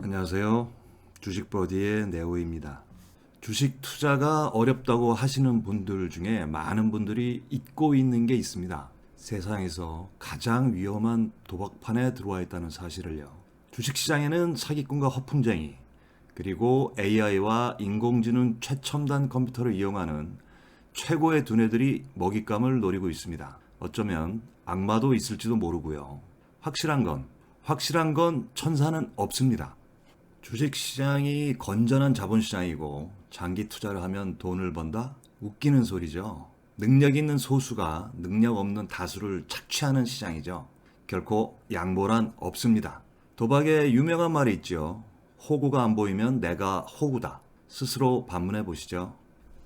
안녕하세요. 주식버디의 네오입니다. 주식 투자가 어렵다고 하시는 분들 중에 많은 분들이 잊고 있는 게 있습니다. 세상에서 가장 위험한 도박판에 들어와 있다는 사실을요. 주식시장에는 사기꾼과 허풍쟁이, 그리고 AI와 인공지능 최첨단 컴퓨터를 이용하는 최고의 두뇌들이 먹잇감을 노리고 있습니다. 어쩌면 악마도 있을지도 모르고요. 확실한 건, 확실한 건 천사는 없습니다. 주식 시장이 건전한 자본 시장이고 장기 투자를 하면 돈을 번다? 웃기는 소리죠. 능력 있는 소수가 능력 없는 다수를 착취하는 시장이죠. 결코 양보란 없습니다. 도박에 유명한 말이 있죠. 호구가 안 보이면 내가 호구다. 스스로 반문해 보시죠.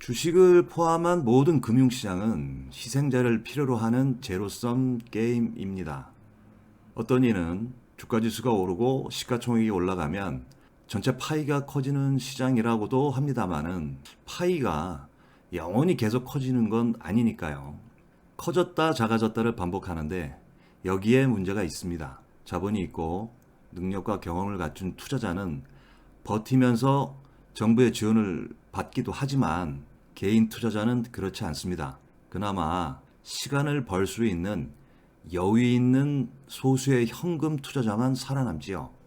주식을 포함한 모든 금융시장은 희생자를 필요로 하는 제로섬 게임입니다. 어떤 이는 주가지수가 오르고 시가총액이 올라가면 전체 파이가 커지는 시장이라고도 합니다만은 파이가 영원히 계속 커지는 건 아니니까요. 커졌다 작아졌다를 반복하는데 여기에 문제가 있습니다. 자본이 있고 능력과 경험을 갖춘 투자자는 버티면서 정부의 지원을 받기도 하지만 개인 투자자는 그렇지 않습니다. 그나마 시간을 벌 수 있는 여유 있는 소수의 현금 투자자만 살아남지요.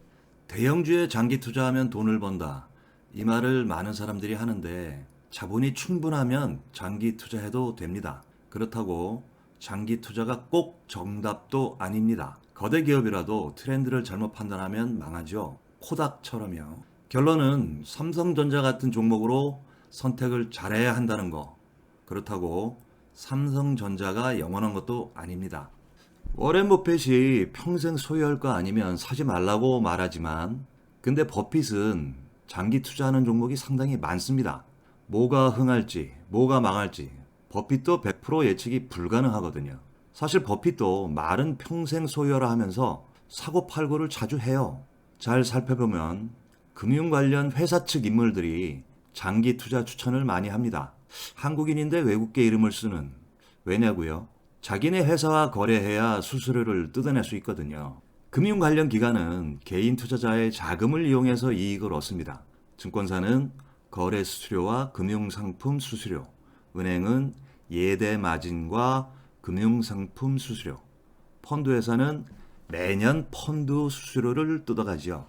대형주에 장기 투자하면 돈을 번다. 이 말을 많은 사람들이 하는데 자본이 충분하면 장기 투자해도 됩니다. 그렇다고 장기 투자가 꼭 정답도 아닙니다. 거대 기업이라도 트렌드를 잘못 판단하면 망하죠. 코닥처럼요. 결론은 삼성전자 같은 종목으로 선택을 잘해야 한다는 거. 그렇다고 삼성전자가 영원한 것도 아닙니다. 워렌 버핏이 평생 소유할 거 아니면 사지 말라고 말하지만 근데 버핏은 장기 투자하는 종목이 상당히 많습니다. 뭐가 흥할지, 뭐가 망할지 버핏도 100% 예측이 불가능하거든요. 사실 버핏도 말은 평생 소유하라 하면서 사고 팔고를 자주 해요. 잘 살펴보면 금융 관련 회사 측 인물들이 장기 투자 추천을 많이 합니다. 한국인인데 외국계 이름을 쓰는 왜냐고요? 자기네 회사와 거래해야 수수료를 뜯어낼 수 있거든요. 금융 관련 기관은 개인 투자자의 자금을 이용해서 이익을 얻습니다. 증권사는 거래 수수료와 금융 상품 수수료, 은행은 예대 마진과 금융 상품 수수료, 펀드 회사는 매년 펀드 수수료를 뜯어가지요.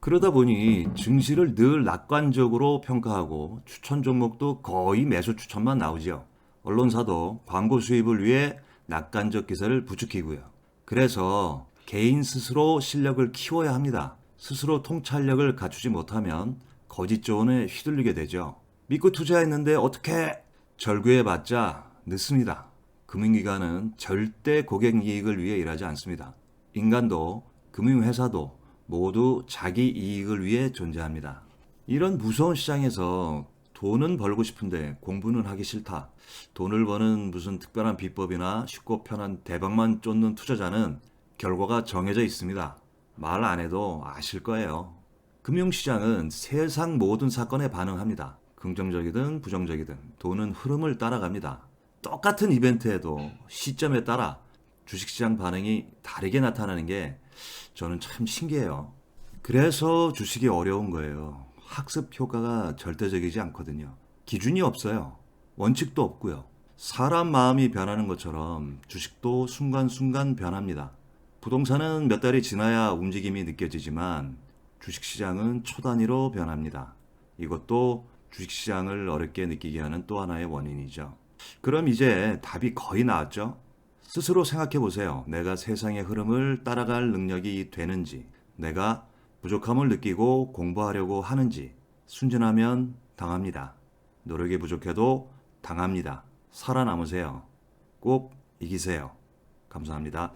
그러다 보니 증시를 늘 낙관적으로 평가하고 추천 종목도 거의 매수 추천만 나오지요. 언론사도 광고 수입을 위해 낙관적 기사를 부추기고요. 그래서 개인 스스로 실력을 키워야 합니다. 스스로 통찰력을 갖추지 못하면 거짓 조언에 휘둘리게 되죠. 믿고 투자했는데 어떻게 절규해 봤자 늦습니다. 금융기관은 절대 고객 이익을 위해 일하지 않습니다. 인간도 금융회사도 모두 자기 이익을 위해 존재합니다. 이런 무서운 시장에서 돈은 벌고 싶은데 공부는 하기 싫다. 돈을 버는 무슨 특별한 비법이나 쉽고 편한 대박만 쫓는 투자자는 결과가 정해져 있습니다. 말 안 해도 아실 거예요. 금융시장은 세상 모든 사건에 반응합니다. 긍정적이든 부정적이든 돈은 흐름을 따라갑니다. 똑같은 이벤트에도 시점에 따라 주식시장 반응이 다르게 나타나는 게 저는 참 신기해요. 그래서 주식이 어려운 거예요. 학습 효과가 절대적이지 않거든요. 기준이 없어요. 원칙도 없고요. 사람 마음이 변하는 것처럼 주식도 순간순간 변합니다. 부동산은 몇 달이 지나야 움직임이 느껴지지만 주식시장은 초 단위로 변합니다. 이것도 주식시장을 어렵게 느끼게 하는 또 하나의 원인이죠. 그럼 이제 답이 거의 나왔죠? 스스로 생각해 보세요. 내가 세상의 흐름을 따라갈 능력이 되는지, 내가 부족함을 느끼고 공부하려고 하는지, 순진하면 당합니다. 노력이 부족해도 당합니다. 살아남으세요. 꼭 이기세요. 감사합니다.